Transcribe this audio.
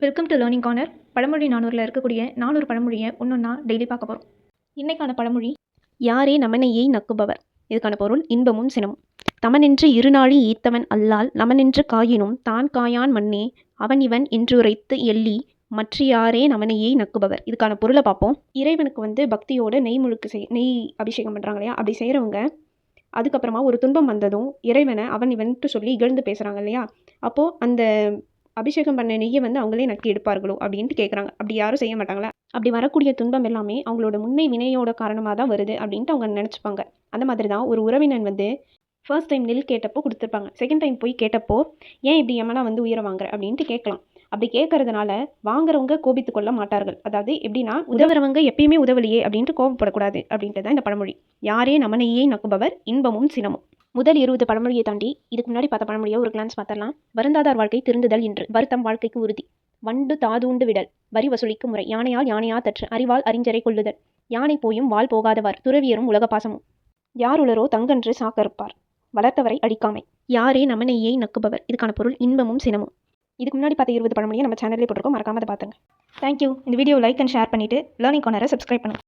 Welcome to learning corner பழமொழி நானூரில் இருக்கக்கூடிய நானூறு பழமொழியை ஒன்றொன்னா டெய்லி பார்க்க போகிறோம் இன்றைக்கான பழமொழி யாரே நமனையை நக்குபவர்? இதுக்கான பொருள் இன்பமும் சினமும். தமனென்று இருநாழி ஈத்தவன் அல்லால் நமனென்று காயினும் தான் காயான் மண்ணே அவன் இவன் என்றுரைத்து எள்ளி மற்ற யாரே நமனையை நக்குபவர்? இதுக்கான பொருளை பார்ப்போம். இறைவனுக்கு வந்து பக்தியோட நெய் முழுக்கு செய் நெய் அபிஷேகம் பண்ணுறாங்க இல்லையா? அப்படி செய்கிறவங்க அதுக்கப்புறமா ஒரு துன்பம் வந்ததும் இறைவனை அவன் இவன்ட்டு சொல்லி இகழ்ந்து பேசுகிறாங்க இல்லையா? அப்போது அந்த அபிஷேகம் பண்ண நெய்யை வந்து அவங்களே நக்கி எடுப்பார்களோ அப்படின்ட்டு கேட்குறாங்க அப்படி யாரும் செய்ய மாட்டாங்களா? அப்படி வரக்கூடிய துன்பம் எல்லாமே அவங்களோட முன்னை வினையோட காரணமாக தான் வருது அப்படின்ட்டு அவங்க நினச்சிப்பாங்க. அந்த மாதிரி தான் ஒரு உறவினன் வந்து ஃபர்ஸ்ட் டைம் நெல் கேட்டப்போ கொடுத்துருப்பாங்க. செகண்ட் டைம் போய் கேட்டப்போ ஏன் இப்படி எமனா வந்து உயிரை வாங்குற? அப்படின்ட்டு கேட்கலாம். அப்படி கேட்கறதுனால வாங்குறவங்க கோபித்து கொள்ள மாட்டார்கள். அதாவது எப்படின்னா உதவுறவங்க எப்பயுமே உதவலையே அப்படின்ட்டு கோபப்படக்கூடாது அப்படின்ட்டு தான் இந்த பழமொழி. யாரே நமனையே நக்குபவர் இன்பமும் சினமும். முதல் இருபது பழமொழியை தாண்டி இதுக்கு முன்னாடி பார்த்த பழமொழியை ஒரு கிளான்ஸ் பார்த்தரலாம் வருந்தாதார் வாழ்க்கை திருந்துதல் என்று வருத்தம் வாழ்க்கைக்கு உறுதி. வண்டு தாதூண்டு விடல். வரி வசூலிக்கும் முறை. யானையால் யானையா தற்று. அறிவால் அறிஞரை கொள்ளுதல். யானை போயும் வால் போகாதவர் துறவியரும் உலக பாசமும். யார் உளரோ தங்கன்று சாக்கறுப்பார் வளர்த்தவரை அடிக்காமை. யாரே நமனையை நக்குபவர். இதுக்கான பொருள் இன்பமும் சினமும். இதுக்கு முன்னாடி பார்த்த இருபது பழமொழியை நம்ம சேனலில் போட்டிருக்கோம். மறக்காம அதை பார்த்துங்க. தேங்க்யூ இந்த வீடியோ லைக் அண்ட் ஷேர் பண்ணிவிட்டு லேர்னிங் கார்னரை சப்ஸ்கிரைப் பண்ணுங்கள்